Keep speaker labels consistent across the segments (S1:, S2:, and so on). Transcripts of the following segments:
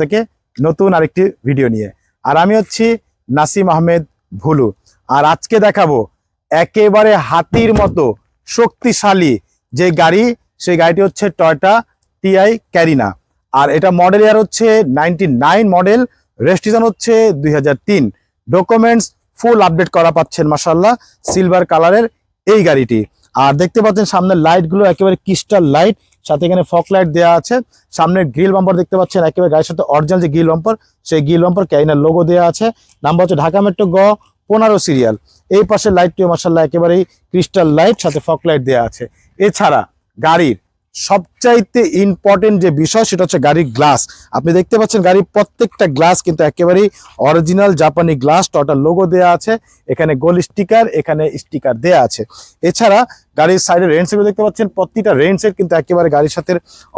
S1: থেকে নতুন আরেকটি ভিডিও নিয়ে। আর আমি হচ্ছি নাসিম আহমেদ ভুলু। আর আজকে দেখাবো একেবারে হাতির মতো শক্তিশালী যে গাড়ি, সেই গাড়িটি হচ্ছে টয়টা টিআই ক্যারিনা আর এটা মডেল ইয়ার হচ্ছে নাইনটি নাইন মডেল রেজিস্ট্রেশন হচ্ছে দুই হাজার তিন। ডকুমেন্টস ফুল আপডেট করা পাচ্ছেন মাসাল্লাহ সিলভার কালারের এই গাড়িটি। আর দেখতে পাচ্ছেন সামনের লাইটগুলো একেবারে ক্রিস্টাল লাইট সাথে এখানে ফক লাইট দেওয়া আছে। সামনে গ্রিল বাম্পার দেখতে পাচ্ছেন, একেবারে গাড়ির সাথে অরিজিনাল যে গ্রিল বাম্পার সেই গ্রিল বাম্পার ক্যারিনার লোগো দেওয়া আছে। নাম্বার হচ্ছে ঢাকা মেট্রো গ, পনেরো সিরিয়াল এই পাশের লাইটটিও মার্শাল্লাহ একেবারেই ক্রিস্টাল লাইট সাথে ফক লাইট দেওয়া আছে। এছাড়া গাড়ির সবচাইতে ইম্পর্টেন্ট যে বিষয় সেটা হচ্ছে গাড়ির গ্লাস আপনি দেখতে পাচ্ছেন গাড়ির প্রত্যেকটা গ্লাস কিন্তু একেবারেই অরিজিনাল জাপানি গ্লাস টটার লোগো দেওয়া আছে, এখানে গোল স্টিকার এখানে স্টিকার দেওয়া আছে। এছাড়া গাড়ির সাইডে রেন সেট দেখতে পাচ্ছেন, প্রতিটা রেন সেট কিন্তু একেবারে গাড়ির সাথে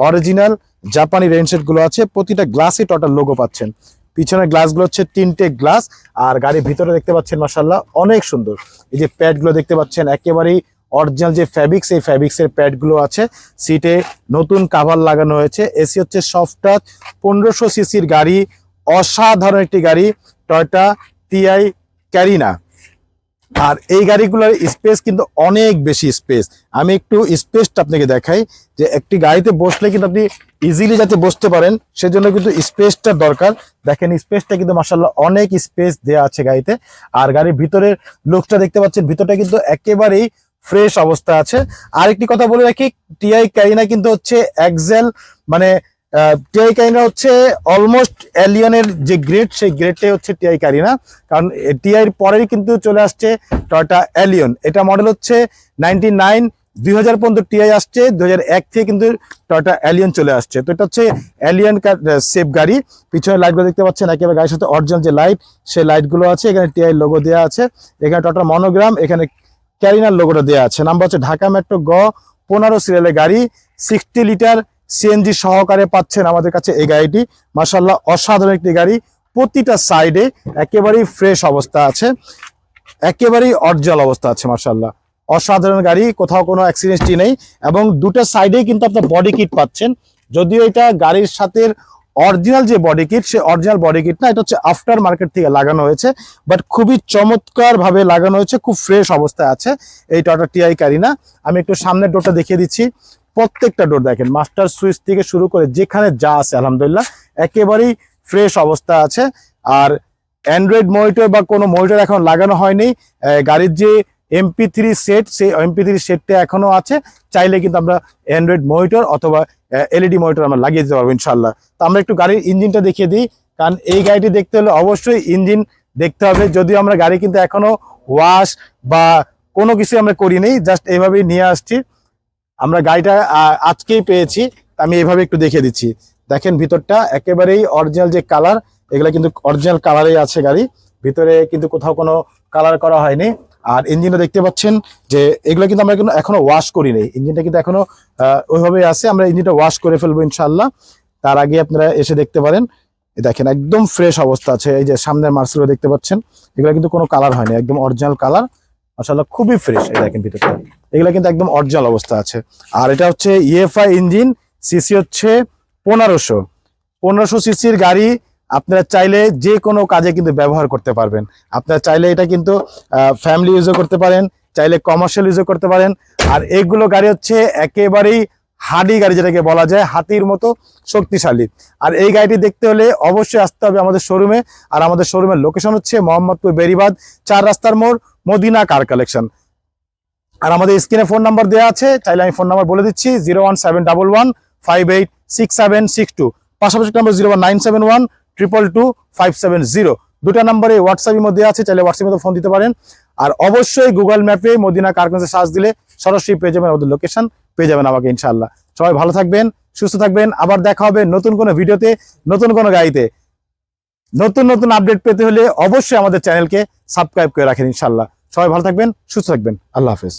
S1: অরিজিনাল জাপানি রেন সেটগুলো আছে, প্রতিটা গ্লাসে টটার লোগো পাচ্ছেন। পিছনের গ্লাসগুলো হচ্ছে তিনটে গ্লাস আর গাড়ির ভিতরে দেখতে পাচ্ছেন মাসাল্লাহ অনেক সুন্দর। এই যে প্যাডগুলো দেখতে পাচ্ছেন, একেবারেই অরিজিনাল যে ফ্যাব্রিক্স এই ফ্যাব্রিক্সের প্যাডগুলো আছে। সিটে নতুন কাভার লাগানো হয়েছে। এসি হচ্ছে সফট টাচ পনেরোশো সিসির গাড়ি, অসাধারণ একটি গাড়ি টয়টা টিআই ক্যারিনা আর এই গাড়িগুলোর স্পেস কিন্তু অনেক বেশি স্পেস আমি একটু স্পেসটা আপনাকে দেখাই, যে একটি গাড়িতে বসলে কিন্তু আপনি ইজিলি যাতে বসতে পারেন, সেজন্য কিন্তু স্পেসটা দরকার। দেখেন স্পেসটা কিন্তু মাসাল্লাহ অনেক স্পেস দেওয়া আছে গাড়িতে। আর গাড়ির ভিতরের লুকটা দেখতে পাচ্ছেন, ভিতরটা কিন্তু একেবারেই ফ্রেশ অবস্থা আছে। আরেকটি কথা বলে রাখি টিআই ক্যারিনা কিন্তু হচ্ছে এক্সেল মানে টিআই ক্যারিনা হচ্ছে অলমোস্ট এলিয়নের যে গ্রেড সেই গ্রেডটাই হচ্ছে টিআই ক্যারিনা কারণ টিআই এর পরেই কিন্তু চলে আসছে টয়টা এলিয়ন এটা মডেল হচ্ছে নাইনটি নাইন দুই হাজার পর্যন্ত টিআই আসছে হাজার এক থেকে কিন্তু টয়টা এলিয়ন চলে আসছে। তো এটা হচ্ছে এলিয়ন সেফ গাড়ি। পিছনে লাইটগুলো দেখতে পাচ্ছেন, একেবারে গাড়ির সাথে অরিজিনাল যে লাইট সেই লাইটগুলো আছে। এখানে টিআই লোগো দেওয়া আছে। এখানে টয়টা মনোগ্রাম এখানে ক্যারিনার লোগোটা দেওয়া আছে। নাম্বার হচ্ছে ঢাকা মেট্রো গ, পনেরো সিরিয়ালের গাড়ি, সিক্সটি লিটার সিএনজি সহকারে পাচ্ছেন আমাদের কাছে এই গাড়িটি। মাসাল্লাহ অসাধারণ একটি গাড়ি। প্রতিটা সাইডে একেবারেই ফ্রেশ অবস্থা আছে। একেবারেই অরিজিনাল অবস্থা আছে মাসাল্লাহ অসাধারণ গাড়ি, কোথাও কোনো অ্যাক্সিডেন্টই নেই। এবং দুটো সাইডেই কিন্তু আপনার বডি কিট পাচ্ছেন। যদিও এটা গাড়ির সাথে অরিজিনাল যে বডি কিট সে অরিজিনাল বডি কিট না, এটা হচ্ছে আফটার মার্কেট থেকে লাগানো হয়েছে বাট খুবই চমৎকার ভাবে লাগানো হয়েছে, খুব ফ্রেশ অবস্থায় আছে এই টটা টিআই কারিনা আমি একটু সামনের ডোরটা দেখিয়ে দিচ্ছি। প্রত্যেকটা ডোর দেখেন মাস্টার সুইচ থেকে শুরু করে যেখানে যা আছে, আলহামদুলিল্লাহ, একেবারেই ফ্রেশ অবস্থা আছে। আর অ্যান্ড্রয়েড মনিটর বা কোনো মনিটর এখন লাগানো হয়নি। গাড়ির যে এমপি থ্রি সেট সেই এমপি থ্রি সেটটা এখনও আছে। চাইলে কিন্তু আমরা অ্যান্ড্রয়েড মনিটর অথবা এলইডি মনিটর আমরা লাগিয়ে দিতে পারব ইনশাল্লাহ তো আমরা একটু গাড়ির ইঞ্জিনটা দেখিয়ে দিই। কারণ এই গাড়িটি দেখতে হলে অবশ্যই ইঞ্জিন দেখতে হবে। যদিও আমরা গাড়ি কিন্তু এখনও ওয়াশ বা কোনো কিছু আমরা করিনি জাস্ট এইভাবেই নিয়ে আসছি। আমরা গাড়িটা আজকেই পেয়েছি। আমি এইভাবে একটু দেখিয়ে দিচ্ছি। দেখেন ভিতরটা একেবারেই অরিজিনাল যে কালার এগুলো কিন্তু অরিজিনাল কালারেই আছে গাড়ি। ভিতরে কিন্তু কোথাও কোনো কালার করা হয়নি। আর ইঞ্জিনটা দেখতে পাচ্ছেন যে এগুলো কিন্তু আমরা কিন্তু এখনও ওয়াশ করিনি ইঞ্জিনটা কিন্তু এখনও ওইভাবেই আছে। আমরা ইঞ্জিনটা ওয়াশ করে ফেলব ইনশাল্লাহ তার আগে আপনারা এসে দেখতে পারেন। দেখেন, একদম ফ্রেশ অবস্থা আছে। এই যে সামনের মার্সেলও দেখতে পাচ্ছেন। এগুলো কিন্তু কোনো কালার হয়নি, একদম অরিজিনাল কালার মাসাল্লাহ খুবই ফ্রেশ এই দেখেন ভিতরটা। এগুলো কিন্তু একদম অরিজিনাল অবস্থা আছে। আর এটা হচ্ছে ইএফআই ইঞ্জিন সিসি হচ্ছে পনেরোশো। পনেরোশো সিসির গাড়ি আপনারা চাইলে যে কোনো কাজে কিন্তু ব্যবহার করতে পারবেন। আপনারা চাইলে এটা কিন্তু ফ্যামিলি ইউজও করতে পারেন, চাইলে কমার্শিয়াল ইউজও করতে পারেন। আর এগুলো গাড়ি হচ্ছে একেবারেই হাডি গাড়ি যেটাকে বলা যায়, হাতির মতো শক্তিশালী। আর এই গাড়িটি দেখতে হলে অবশ্যই আসতে হবে আমাদের শোরুমে আর আমাদের শোরুমের লোকেশন হচ্ছে মোহাম্মদপুর বেরিবাদ, চার রাস্তার মোড়, মদিনা কার কালেকশন আর আমাদের স্ক্রিনে ফোন নাম্বার দেওয়া আছে, চাইলে আমি ফোন নাম্বার বলে দিচ্ছি zero one seven double one five eight six seven six two পাশাপাশি number zero one nine seven one triple two five seven zero দুটা নাম্বারে হোয়াটসঅ্যাপের মধ্যে আছে, চাইলে হোয়াটসঅ্যাপের মধ্যে ফোন দিতে পারেন। আর অবশ্যই গুগল ম্যাপে মদিনা কারগঞ্জে সার্চ দিলে সরাসরি পেয়ে যাবেন আমাদের লোকেশন পেয়ে যাবেন আমাকে ইনশাআল্লাহ। সবাই ভালো থাকবেন, সুস্থ থাকবেন। আবার দেখা হবে নতুন কোনো ভিডিওতে, নতুন কোনো গাড়িতে। নতুন নতুন আপডেট পেতে হলে অবশ্যই আমাদের চ্যানেলকে সাবস্ক্রাইব করে রাখেন ইনশাআল্লাহ। সবাই ভালো থাকবেন, সুস্থ থাকবেন। আল্লাহ হাফেজ।